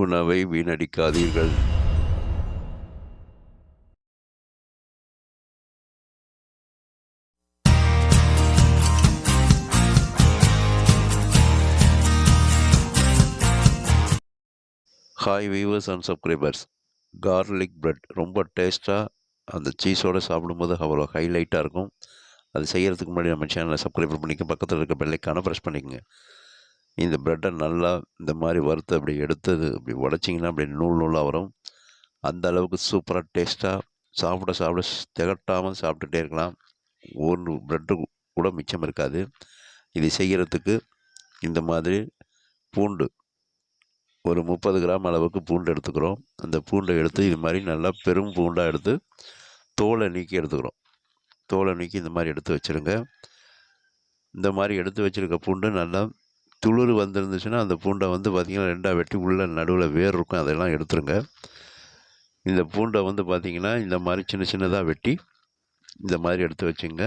உணவை வீணடிக்காதீர்கள். Hi viewers and subscribers garlic bread ரொம்ப டேஸ்ட்டாக அந்த சீஸோடு சாப்பிடும்போது அவ்வளோ ஹைலைட்டாக இருக்கும். அது செய்கிறதுக்கு முன்னாடி நம்ம சேனலை சப்ஸ்கிரைப் பண்ணிக்க பக்கத்தில் இருக்க பெல்லைக்கான ப்ரெஸ் பண்ணிக்கோங்க. இந்த ப்ரெட்டை நல்லா இந்த மாதிரி வறுத்து அப்படி எடுத்து அப்படி உடச்சிங்கன்னா அப்படி நூல் நூலாக வரும். அந்த அளவுக்கு சூப்பராக டேஸ்ட்டாக சாப்பிட சாப்பிட திகட்டாமல் சாப்பிட்டுட்டே இருக்கலாம். ஒரு ப்ரெட்டு கூட மிச்சம் இருக்காது. இது செய்கிறதுக்கு இந்த மாதிரி பூண்டு ஒரு முப்பது கிராம் அளவுக்கு பூண்டு எடுத்துக்கிறோம். அந்த பூண்டை எடுத்து இது மாதிரி நல்லா பெரும் பூண்டாக எடுத்து தோலை நீக்கி எடுத்துக்கிறோம். தோலை நீக்கி இந்த மாதிரி எடுத்து வச்சுருங்க. இந்த மாதிரி எடுத்து வச்சுருக்க பூண்டு நல்லா துளிர் வந்துருந்துச்சுன்னா அந்த பூண்டை வந்து பார்த்திங்கன்னா ரெண்டாக வெட்டி உள்ள நடுவில் வேர் இருக்கும். அதெல்லாம் எடுத்துருங்க. இந்த பூண்டை வந்து பார்த்திங்கன்னா இந்த மாதிரி சின்ன சின்னதாக வெட்டி இந்த மாதிரி எடுத்து வச்சுங்க.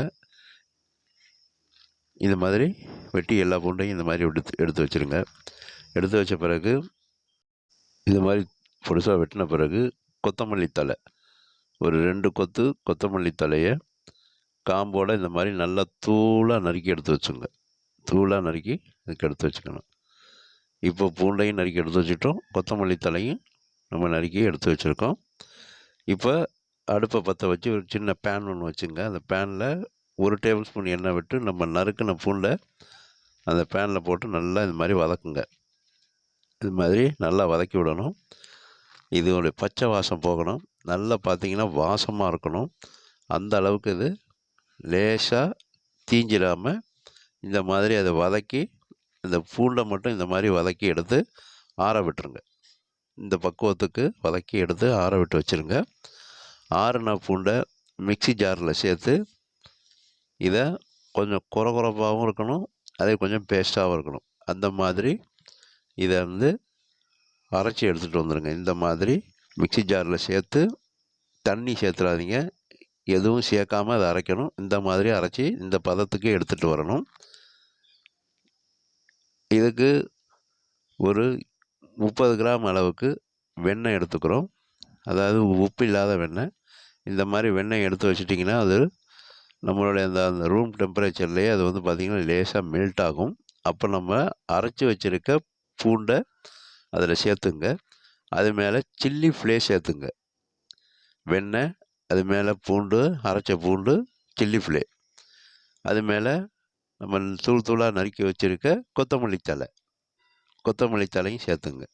இந்த மாதிரி வெட்டி எல்லா பூண்டையும் இந்த மாதிரி எடுத்து எடுத்து வச்சுருங்க. எடுத்து வச்ச பிறகு இது மாதிரி பொடுசாக வெட்டின பிறகு கொத்தமல்லி தழை. ஒரு ரெண்டு கொத்து கொத்தமல்லி தலையை காம்போடு இந்த மாதிரி நல்லா தூளாக நறுக்கி எடுத்து வச்சுங்க. தூளாக நறுக்கி இதுக்கு எடுத்து வச்சுக்கணும். இப்போ பூண்டையும் நறுக்கி எடுத்து வச்சுட்டோம். கொத்தமல்லி தலையும் நம்ம நறுக்கி எடுத்து வச்சுருக்கோம். இப்போ அடுப்பை பற்ற வச்சு ஒரு சின்ன பேன் ஒன்று வச்சுங்க. அந்த பேனில் ஒரு டேபிள் ஸ்பூன் எண்ணெய் விட்டு நம்ம நறுக்கின பூண்டை அந்த பேனில் போட்டு நல்லா இது மாதிரி வதக்குங்க. இது மாதிரி நல்லா வதக்கி விடணும். இதோடைய பச்சை வாசம் போகணும். நல்லா பார்த்திங்கன்னா வாசமாக இருக்கணும். அந்த அளவுக்கு இது லேசாக தீஞ்சிடாமல் இந்த மாதிரி அதை வதக்கி இந்த பூண்டை மட்டும் இந்த மாதிரி வதக்கி எடுத்து ஆற விட்டுருங்க. இந்த பக்குவத்துக்கு வதக்கி எடுத்து ஆற விட்டு வச்சுருங்க. ஆறுன பூண்டை மிக்ஸி ஜாரில் சேர்த்து இதை கொஞ்சம் குறகுறப்பாகவும் இருக்கணும் அதே கொஞ்சம் பேஸ்ட்டாகவும் இருக்கணும். அந்த மாதிரி இதை வந்து அரைச்சி எடுத்துகிட்டு வந்துடுங்க இந்த மாதிரி மிக்ஸி ஜாரில் சேர்த்து தண்ணி சேர்த்துடாதீங்க எதுவும் சேர்க்காம அதை அரைக்கணும். இந்த மாதிரி அரைச்சி இந்த பதத்துக்கு எடுத்துகிட்டு வரணும். இதுக்கு ஒரு முப்பது கிராம் அளவுக்கு வெண்ணெய் எடுத்துக்கிறோம். அதாவது உப்பு இல்லாத வெண்ணெய். இந்த மாதிரி வெண்ணெய் எடுத்து வச்சிட்டிங்கன்னா அது நம்மளுடைய அந்த அந்த ரூம் டெம்பரேச்சர்லேயே அது வந்து பார்த்திங்கன்னா லேசாக மெல்ட் ஆகும். அப்போ நம்ம அரைச்சி வச்சுருக்க பூண்டை அதில் சேர்த்துங்க. அது மேலே சில்லி ஃப்ளே சேர்த்துங்க. வெண்ணெய் அது மேலே பூண்டு அரைச்ச பூண்டு சில்லி ஃப்ளே அது மேலே நம்ம தூள் தூளாக நறுக்கி வச்சுருக்க கொத்தமல்லி தழை. கொத்தமல்லி தழையும் சேர்த்துங்க.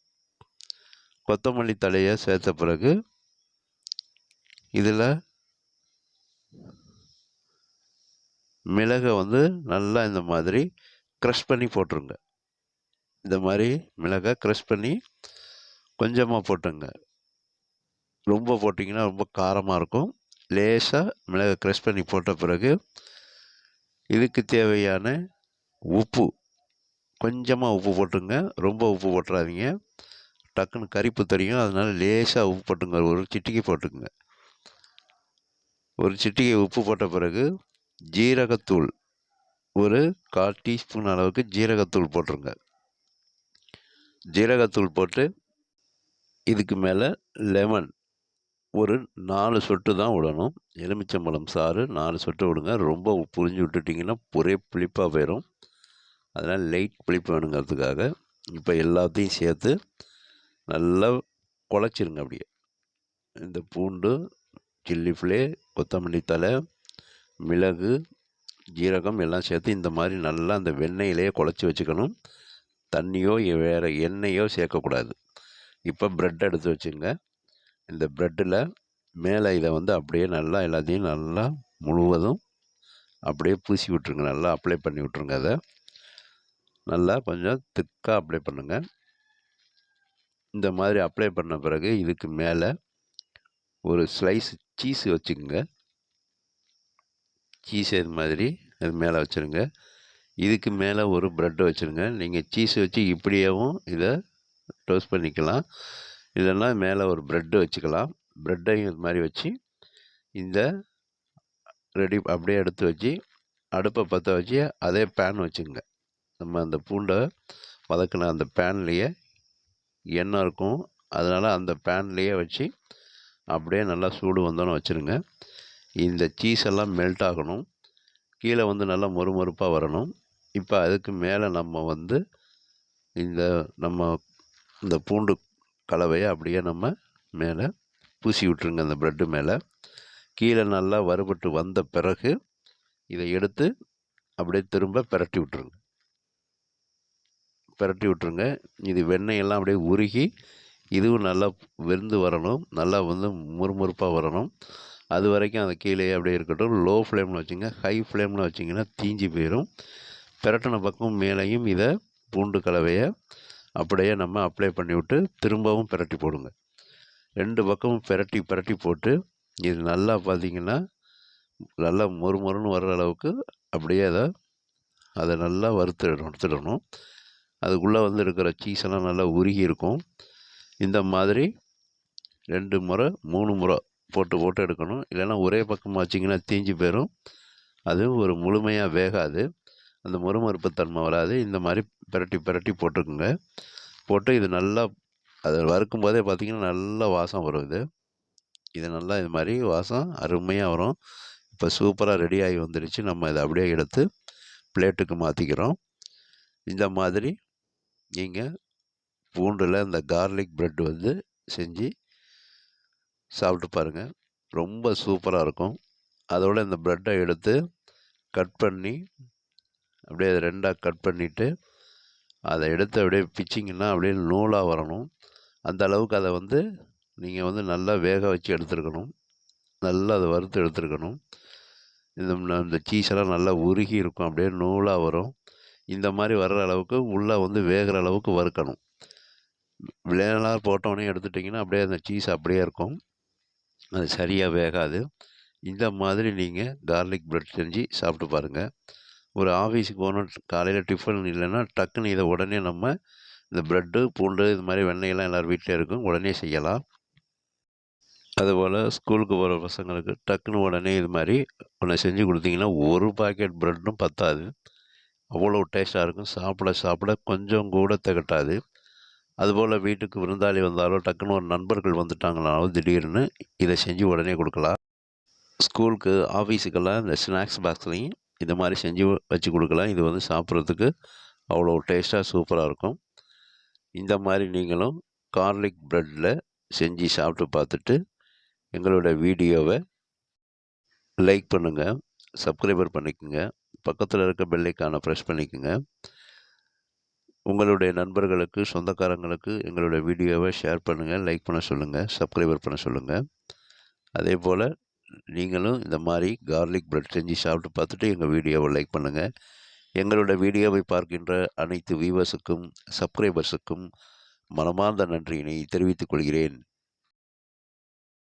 கொத்தமல்லி தழையை சேர்த்த பிறகு இதில் மிளகை வந்து நல்லா இந்த மாதிரி க்ரஷ் பண்ணி போட்டுருங்க. இந்த மாதிரி மிளகை க்ரஷ் பண்ணி கொஞ்சமாக போட்டுங்க. ரொம்ப போட்டிங்கன்னா ரொம்ப காரமாக இருக்கும். லேசாக மிளகை க்ரஷ் பண்ணி போட்ட பிறகு இதுக்கு தேவையான உப்பு. கொஞ்சமாக உப்பு போட்டுங்க ரொம்ப உப்பு போட்டுறாதீங்க. டக்குன்னு கரிப்பு தெரியும். அதனால் லேசாக உப்பு போட்டுங்க. ஒரு சிட்டிக்கை போட்டுக்குங்க. ஒரு சிட்டிகை உப்பு போட்ட பிறகு ஜீரகத்தூள் ஒரு கால் டீஸ்பூன் அளவுக்கு ஜீரகத்தூள் போட்டுருங்க. ஜீரகத்தூள் போட்டு இதுக்கு மேலே லெமன் ஒரு நாலு சொட்டு தான் விடணும். எலுமிச்சம்பழம் சாறு நாலு சொட்டு விடுங்க. ரொம்ப புரிஞ்சு விட்டுட்டிங்கன்னா ஒரே புளிப்பாக போயிடும் அதனால் லைட் புளிப்பு வேணுங்கிறதுக்காக இப்போ எல்லாத்தையும் சேர்த்து நல்லா குழச்சிருங்க அப்படியே. இந்த பூண்டு சில்லி ஃப்ளே கொத்தமல்லி தழை மிளகு ஜீரகம் எல்லாம் சேர்த்து இந்த மாதிரி நல்லா அந்த வெண்ணெயிலேயே குழச்சி வச்சுக்கணும். தண்ணியோ வேறு எண்ணெயோ சேர்க்கக்கூடாது. இப்போ ப்ரெட் எடுத்து வச்சுங்க இந்த ப்ரெட்டில் மேலே இதை வந்து அப்படியே நல்லா எல்லாத்தையும் நல்லா முழுவதும் அப்படியே பூசி விட்ருங்க நல்லா அப்ளை பண்ணி விட்ருங்க அதை. நல்லா கொஞ்சம் திக்காக அப்ளை பண்ணுங்கள் இந்த மாதிரி அப்ளை பண்ண பிறகு இதுக்கு மேலே ஒரு ஸ்லைஸ் சீஸ் வச்சுக்கோங்க. சீஸ் இது மாதிரி அது மேலே வச்சுருங்க. இதுக்கு மேலே ஒரு ப்ரெட்டு வச்சுருங்க. நீங்கள் சீஸ் வச்சு இப்படியேவும் இதை டோஸ்ட் பண்ணிக்கலாம். இல்லைன்னா மேலே ஒரு ப்ரெட்டு வச்சுக்கலாம். ப்ரெட்டையும் இது மாதிரி வச்சு இந்த ரெடி அப்படியே எடுத்து வச்சு அடுப்பை பற்ற வச்சு அதே பேன் வச்சுங்க. நம்ம அந்த பூண்டை வதக்கின அந்த பேன்லேயே எண்ணெய் இருக்கும். அதனால் அந்த பேன்லேயே வச்சு அப்படியே நல்லா சூடு வந்தோன்னே வச்சுருங்க. இந்த சீஸ் எல்லாம் மெல்ட் ஆகணும். கீழே வந்து நல்லா மொறுமொறுப்பாக வரணும். இப்போ அதுக்கு மேலே நம்ம வந்து இந்த நம்ம இந்த பூண்டு கலவையை அப்படியே நம்ம மேலே பூசி விட்ருங்க அந்த ப்ரெட்டு மேலே. கீழே நல்லா வறுபட்டு வந்த பிறகு இதை எடுத்து அப்படியே திரும்ப பிரட்டி விட்ருங்க பிரட்டி விட்ருங்க இது வெண்ணெயெல்லாம் அப்படியே உருகி இதுவும் நல்லா வெந்து வரணும். நல்லா வந்து முறுமுறுப்பாக வரணும். அது வரைக்கும் அந்த கீழே அப்படியே இருக்கட்டும். லோ ஃப்ளேமில் வச்சுங்க. ஹை ஃப்ளேமில் வச்சிங்கன்னா தீஞ்சி போயிடும் பிரட்டின பக்கம் மேலேயும் இதை பூண்டு கலவையை அப்படியே நம்ம அப்ளை பண்ணிவிட்டு திரும்பவும் பிரட்டி போடுங்க. ரெண்டு பக்கமும் பிரட்டி பிரட்டி போட்டு இது நல்லா பார்த்தீங்கன்னா நல்லா மொறு மொறுன்னு வர்ற அளவுக்கு அப்படியே அதை அதை நல்லா வறுத்து எடுத்துடணும். அதுக்குள்ளே வந்து இருக்கிற சீஸ் எல்லாம் நல்லா உருகி இருக்கும். இந்த மாதிரி ரெண்டு முறை மூணு முறை போட்டு போட்டு எடுக்கணும். இல்லைன்னா ஒரே பக்கமாக வச்சிங்கன்னா தீஞ்சு போயிடும் அது ஒரு முழுமையாக வேகாது. அந்த மொறுமறுப்பு தன்மை வராது. இந்த மாதிரி பிரட்டி பிரட்டி போட்டுக்குங்க. போட்டு இது நல்லா அது வறுக்கும் போதே பார்த்திங்கன்னா நல்லா வாசம் வரும் இது. இது நல்லா இது மாதிரி வாசம் அருமையாக வரும். இப்போ சூப்பராக ரெடி ஆகி வந்துடுச்சு. நம்ம இதை அப்படியே எடுத்து பிளேட்டுக்கு மாற்றிக்கிறோம் இந்த மாதிரி நீங்கள் பூண்டில் இந்த கார்லிக் ப்ரெட் வந்து செஞ்சு சாப்பிட்டு பாருங்கள் ரொம்ப சூப்பராக இருக்கும். அதோட இந்த ப்ரெட்டை எடுத்து கட் பண்ணி அப்படியே அதை ரெண்டாக கட் பண்ணிவிட்டு அதை எடுத்து அப்படியே பிச்சிங்கன்னா அப்படியே நூலாக வரணும். அந்த அளவுக்கு அதை வந்து நீங்கள் வந்து நல்லா வேக வச்சு எடுத்துருக்கணும். நல்லா அதை வறுத்து எடுத்துருக்கணும். இந்த இந்த சீஸெல்லாம் நல்லா உருகி இருக்கும். அப்படியே நூலாக வரும். இந்த மாதிரி வர்ற அளவுக்கு உள்ளே வந்து வேகிற அளவுக்கு வறுக்கணும். விளையாளர் போட்டோன்னே எடுத்துட்டிங்கன்னா அப்படியே அந்த சீஸ் அப்படியே இருக்கும். அது சரியாக வேகாது. இந்த மாதிரி நீங்கள் கார்லிக் ப்ரெட் செஞ்சு சாப்பிட்டு பாருங்கள் ஒரு ஆஃபீஸுக்கு போகணும் காலையில் டிஃபன் இல்லைன்னா டக்குன்னு இதை உடனே நம்ம இந்த ப்ரெட்டு பூண்டு இது மாதிரி வெண்ணெயெல்லாம் எல்லோரும் வீட்டில் இருக்கும். உடனே செய்யலாம். அதுபோல் ஸ்கூலுக்கு போகிற பசங்களுக்கு டக்குன்னு உடனே இது மாதிரி ஒன்று செஞ்சு கொடுத்தீங்கன்னா ஒரு பாக்கெட் ப்ரெட்டும் பத்தாது. அவ்வளோ டேஸ்ட்டாக இருக்கும். சாப்பிட சாப்பிட கொஞ்சம் கூட திகட்டாது. அதுபோல் வீட்டுக்கு விருந்தாளி வந்தாலோ டக்குன்னு ஒரு நண்பர்கள் வந்துட்டாங்களாலும் திடீர்னு இதை செஞ்சு உடனே கொடுக்கலாம். ஸ்கூலுக்கு ஆஃபீஸுக்கெல்லாம் இந்த ஸ்நாக்ஸ் பாக்ஸ்லையும் இந்த மாதிரி செஞ்சு வச்சு கொடுக்கலாம். இது வந்து சாப்பிட்றதுக்கு அவ்வளோ டேஸ்ட்டாக சூப்பராக இருக்கும். இந்த மாதிரி நீங்களும் கார்லிக் ப்ரெட்டில் செஞ்சு சாப்பிட்டு பார்த்துட்டு எங்களோட வீடியோவை லைக் பண்ணுங்கள் சப்ஸ்கிரைபர் பண்ணிக்கோங்க பக்கத்தில் இருக்க பெல்லைக்கான ப்ரெஸ் பண்ணிக்கோங்க. உங்களுடைய நண்பர்களுக்கு சொந்தக்காரங்களுக்கு எங்களுடைய வீடியோவை ஷேர் பண்ணுங்கள் லைக் பண்ண சொல்லுங்கள் சப்ஸ்கிரைபர் பண்ண சொல்லுங்கள் அதே போல் நீங்களும் இந்த மாதிரி கார்லிக் பிரெட் செஞ்சு சாப்பிட்டு பார்த்துட்டு எங்கள் வீடியோவை லைக் பண்ணுங்கள் எங்களோட வீடியோவை பார்க்கின்ற அனைத்து வியூவர்ஸுக்கும் சப்ஸ்கிரைபர்ஸுக்கும் மனமார்ந்த நன்றியினை தெரிவித்துக் கொள்கிறேன்.